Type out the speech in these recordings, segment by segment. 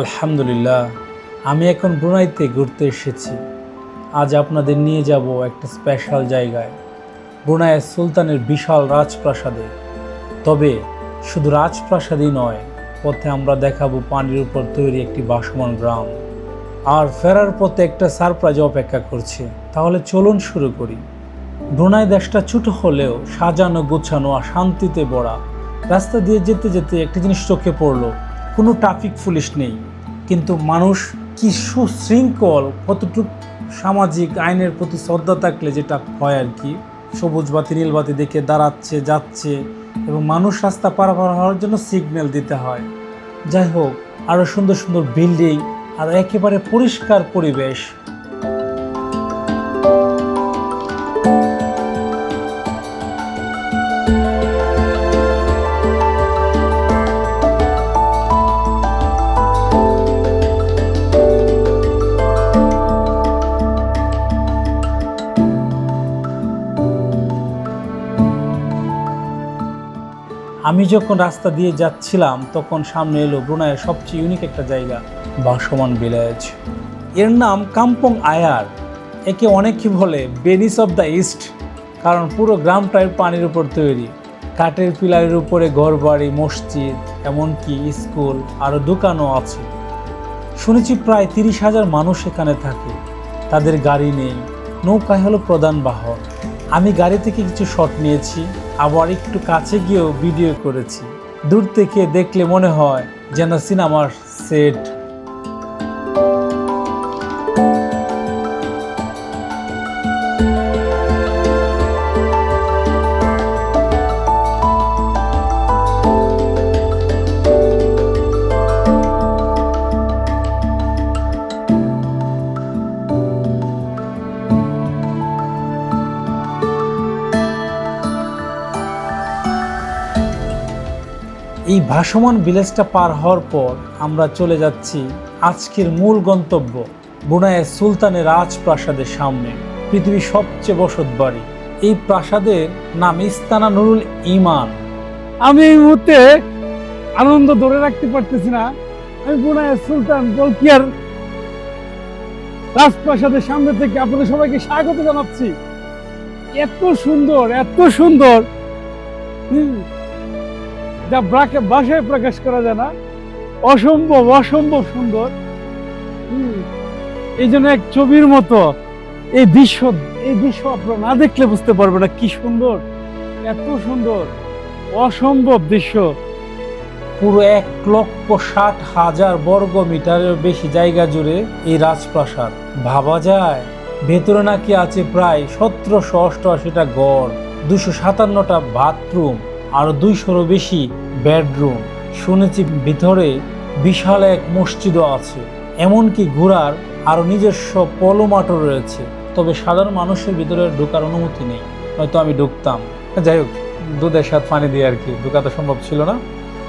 আলহামদুলিল্লাহ, আমি এখন ব্রুনাইতে ঘুরতে এসেছি। আজ আপনাদের নিয়ে যাব একটা স্পেশাল জায়গায় ব্রুনাইয়ের সুলতানের বিশাল রাজপ্রাসাদে। তবে শুধু রাজপ্রাসাদই নয়, পথে আমরা দেখাবো পানির উপর তৈরি একটি বাসমান গ্রাম। আর ফেরার পথে একটা সারপ্রাইজ অপেক্ষা করছে। তাহলে চলুন শুরু করি। ব্রুনাই দেশটা ছোট হলেও সাজানো, গোছানো, আর শান্তিতে ভরা। রাস্তা দিয়ে যেতে যেতে একটি জিনিস চোখে পড়ল কোনো ট্রাফিক পুলিশ নেই। কিন্তু মানুষ কি সুশৃঙ্খল, কতটুক সামাজিক আইনের প্রতি শ্রদ্ধা থাকলে যেটা হয় আর কি? সবুজ বাতি, নীল বাতি দেখে দাঁড়াচ্ছে, যাচ্ছে এবং মানুষ রাস্তা পারাপার হওয়ার জন্য সিগন্যাল দিতে হয়। যাই হোক আরও সুন্দর সুন্দর বিল্ডিং আর একেবারে পরিষ্কার পরিবেশ। আমি যখন রাস্তা দিয়ে যাচ্ছিলাম, তখন সামনে এলো ব্রুনাইয়ের সবচেয়ে ইউনিক একটা জায়গা বাসমান ভিলেজ এর নাম কাম্পং আয়ার। একে অনেকে বলে বেনিস অফ দ্য ইস্ট, কারণ পুরো গ্রামটাই পানির উপর তৈরি। কাঠের পিলারের উপরে ঘরবাড়ি, মসজিদ, এমনকি স্কুল আরও দোকানও আছে। শুনেছি প্রায় তিরিশ হাজার মানুষ এখানে থাকে। তাদের গাড়ি নেই, নৌকায় হলো প্রধান বাহন। আমি গাড়ি থেকে কিছু শট নিয়েছি। আবার একটু কাছে গিয়েও ভিডিও করেছি। দূর থেকে দেখলে মনে হয় যেন সিনেমার সেট। এই ভাসমান ভিলেজটা পার হওয়ার পর আমরা চলে যাচ্ছি আজকের মূল গন্তব্য বুনায়ের সুলতানের রাজপ্রাসাদের সামনে, পৃথিবীর সবচেয়ে বসত বাড়ি। এই প্রাসাদের নাম ইস্তানা নুরুল ইমান আমি এই মুহূর্তে আনন্দ ধরে রাখতে পারতেছি না। আমি পুনায় সুলতান বলকিয়ার রাজপ্রাসাদের সামনে থেকে আপনাদের সবাইকে স্বাগত জানাচ্ছি। এত সুন্দর এত সুন্দর। যা ব্রাকে ভাষায় প্রকাশ করা যায় না। অসম্ভব অসম্ভব সুন্দর। এই জন্য এক ছবির মতো এই দৃশ্য এই দৃশ্য আপনারা না দেখলে বুঝতে পারবে না কি সুন্দর, এত সুন্দর, অসম্ভব দৃশ্য। পুরো এক লক্ষ ষাট হাজার বর্গ মিটারের বেশি জায়গা জুড়ে এই রাজপ্রাসাদ। ভাবা যায়, ভেতরে নাকি আছে প্রায় সতেরোশো অষ্টআশিটা গড় দুশো সাতান্নটা বাথরুম। আর দুইশোরও বেশি বেডরুম। শুনেছি ভিতরে বিশাল এক মসজিদও আছে। এমনকি ঘোরার আরও নিজস্ব পলোমাটও রয়েছে। তবে সাধারণ মানুষের ভিতরে ঢোকার অনুমতি নেই। হয়তো আমি ঢুকতাম। যাই হোক, দুধের সাথে পানি দিয়ে আর কি ঢোকা তো সম্ভব ছিল না।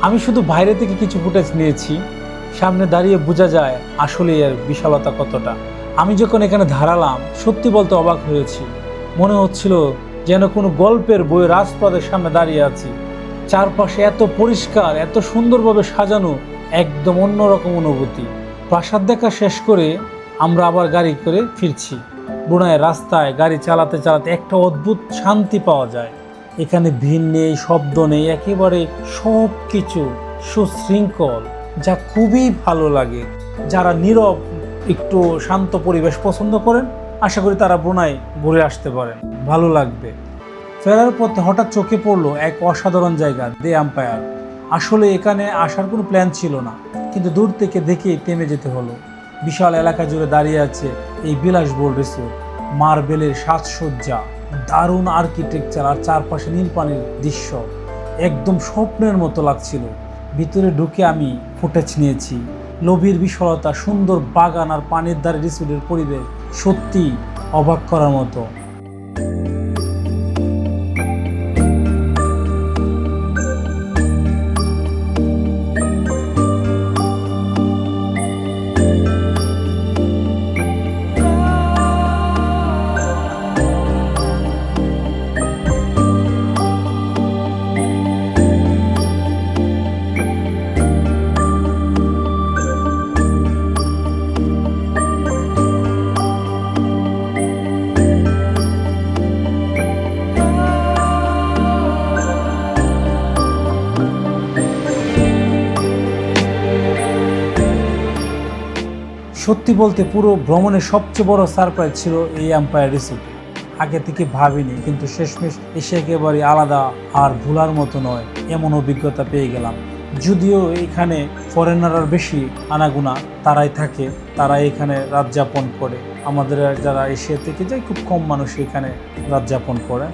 আমি শুধু বাইরে থেকে কিছু ফুটেজ নিয়েছি। সামনে দাঁড়িয়ে বোঝা যায় আসলে এর বিশালতা কতটা। আমি যখন এখানে ধারালাম সত্যি বলতে অবাক হয়েছি। মনে হচ্ছিল যেন কোনো গল্পের বই রাজপ্রাদের সামনে দাঁড়িয়ে আছি। চারপাশে এত পরিষ্কার, এত সুন্দরভাবে সাজানো, একদম অন্যরকম অনুভূতি। প্রাসাদ দেখা শেষ করে আমরা আবার গাড়ি করে ফিরছি। বুনায় রাস্তায় গাড়ি চালাতে চালাতে একটা অদ্ভুত শান্তি পাওয়া যায়। এখানে ভিড় নেই, শব্দ নেই, একেবারে সব কিছু সুশৃঙ্খল, যা খুবই ভালো লাগে। যারা নীরব, একটু শান্ত পরিবেশ পছন্দ করেন আশা করি তারা ব্রুনাই ঘুরে আসতে পারেন। ভালো লাগবে। ফেরার পথে হঠাৎ চোখে পড়ল এক অসাধারণ জায়গা দে আম্পায়ার আসলে এখানে আসার কোনো প্ল্যান ছিল না, কিন্তু দূর থেকে দেখেই থেমে যেতে হলো। বিশাল এলাকা জুড়ে দাঁড়িয়ে আছে এই বিলাসবহুল রিসোর্ট মার্বেলের সাজসজ্জা, দারুণ আর্কিটেকচার আর চারপাশে নীল পানির দৃশ্য। একদম স্বপ্নের মতো লাগছিল। ভিতরে ঢুকে আমি ফুটেজ নিয়েছি। লোভীর বিশালতা, সুন্দর বাগান আর পানির ধারে রিসোর্টের পরিবেশ। সত্যি অবাক করার মতো। সত্যি বলতে পুরো ভ্রমণের সবচেয়ে বড় সারপ্রাইজ ছিল এই এম্পায়ার রিসোর্ট আগে থেকে ভাবিনি, কিন্তু শেষমেশ এসে একেবারে আলাদা আর ভুলার মতো নয়, এমন অভিজ্ঞতা পেয়ে গেলাম। যদিও এখানে ফরেনাররা বেশি আনাগুনা, তারাই থাকে তারা এখানে রাত যাপন করে। আমাদের যারা এশিয়া থেকে যায়, খুব কম মানুষ এখানে রাত যাপন করে।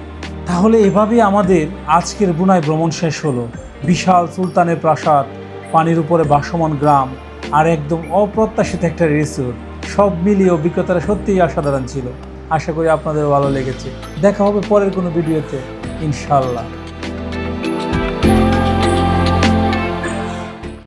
তাহলে এভাবেই আমাদের আজকের বুনাই ভ্রমণ শেষ হলো। বিশাল সুলতানের প্রাসাদ, পানির উপরে বাসমান গ্রাম আর একদম অপ্রত্যাশিত একটা রিসোর্ট সব মিলিয়ে অভিজ্ঞতাটা সত্যিই অসাধারণ ছিল। আশা করি আপনাদের ভালো লেগেছে। দেখা হবে পরের কোনো ভিডিওতে। ইনশাল্লাহ